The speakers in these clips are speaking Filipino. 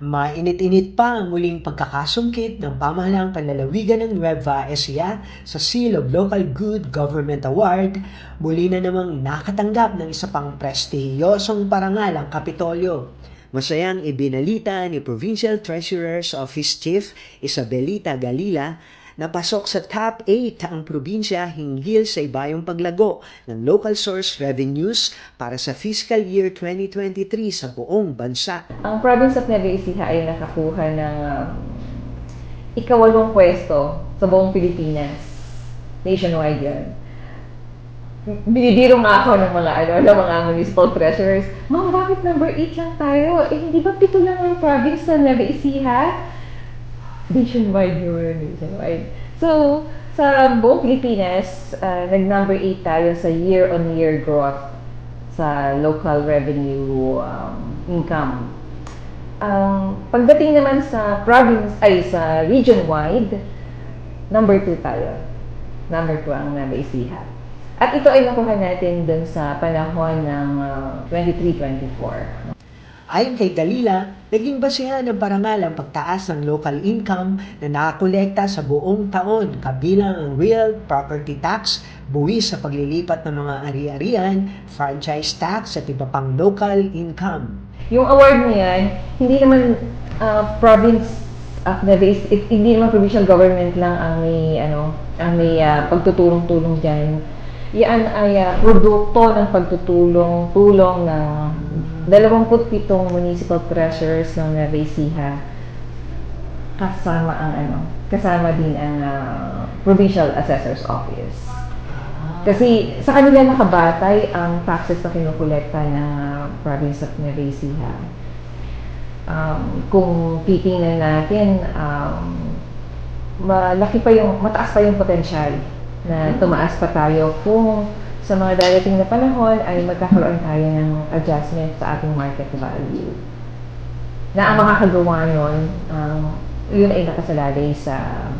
Mainit-init pa ang muling pagkakasungkit ng pamahalaang panlalawigan ng Nueva Ecija sa Seal of Local Good Government Award, muli na namang nakatanggap ng isa pang prestihiyosong parangal ang Kapitolyo. Masayang ibinalita ni Provincial Treasurer's Office Chief Isabelita Galila na pasok sa top 8 ang probinsya hinggil sa ibayong paglago ng local source revenues para sa fiscal year 2023 sa buong bansa. Ang province of Nueva Ecija ay nakakuha ng um, ikawalong pwesto sa buong Pilipinas. Nationwide yan. Binibiro nga ako ng mga ano, ng mga municipal treasurers. Ma'am, bakit number 8 lang tayo? Eh, hindi ba pito lang ang province sa Nueva Ecija? Nationwide yun, nationwide. So, sa buong Pilipinas, uh, nag-number 8 tayo sa year-on-year growth sa local revenue um, income. Ang pagdating naman sa province, ay sa region-wide, number 2 tayo. Number 2 ang Ecija. At ito ay nakuha natin dun sa panahon ng uh, 23-24. Ayon kay Dalila, naging basihan ng parangal ang pagtaas ng local income na nakakolekta sa buong taon kabilang ang real property tax, buwis sa paglilipat ng mga ari-arian, franchise tax at iba pang local income. Yung award na hindi naman uh, province of Nueva Ecija, it- hindi naman provincial government lang ang may, ano, ang may uh, pagtutulong-tulong dyan. Yan ay uh, produkto ng pagtutulong-tulong ng 27 municipal treasurers ng Nueva Ecija kasama ang ano, kasama din ang uh, provincial assessor's office. Kasi sa kanila nakabatay ang taxes na kinukolekta ng uh, province of Nueva Ecija. Um, kung titingnan natin, um, malaki pa yung, mataas pa yung potensyal na tumaas pa tayo kung sa mga darating na panahon ay magkakaroon tayo ng adjustment sa ating market value. Na ang makakagawa nun, um, yun ay nakasalalay sa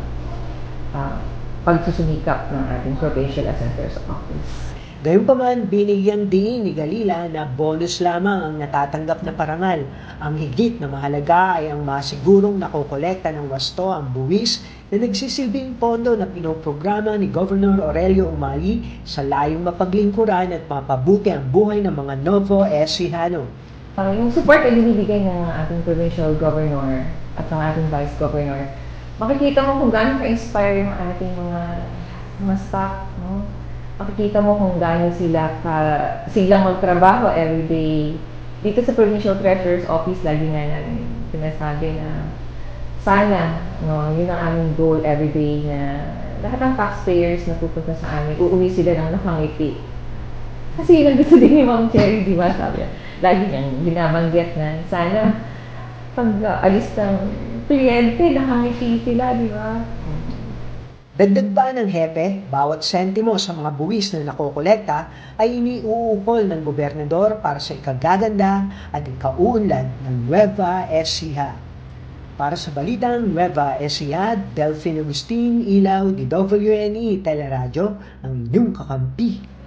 uh, pagsusumikap ng ating provincial assessor's office. Gayunpaman, binigyan din ni Galila na bonus lamang ang natatanggap na parangal. Ang higit na mahalaga ay ang masigurong nakokolekta ng wasto ang buwis na nagsisilbing pondo na pinoprograma ni Governor Aurelio Umali sa layong mapaglingkuran at mapabuti ang buhay ng mga Novo Ecijano. Uh, yung support ay binibigay ng ating provincial governor at ng ating vice governor. Makikita mo kung gaano ka-inspire yung ating mga mga staff, no? Makikita mo kung gaano sila ka silang magtrabaho everyday. Dito sa provincial treasurer's office, lagi nga namin sinasabi na sana, no, yun ang aming goal everyday na lahat ng taxpayers na pupunta sa amin, uuwi sila ng nakangiti. Kasi yun ang gusto din ni Ma'am Cherry, di ba? Sabi niya, lagi niyang binabanggit na sana pag uh, alis ng kliyente, nakangiti sila, di ba? Dagdag pa ng hepe, bawat sentimo sa mga buwis na nakokolekta ay iniuukol ng gobernador para sa ikagaganda at ikauunlad ng Nueva Ecija. Para sa balitang Nueva Ecija, Delphine Agustin, Ilaw, DWNE, Teleradyo, ang inyong kakampi.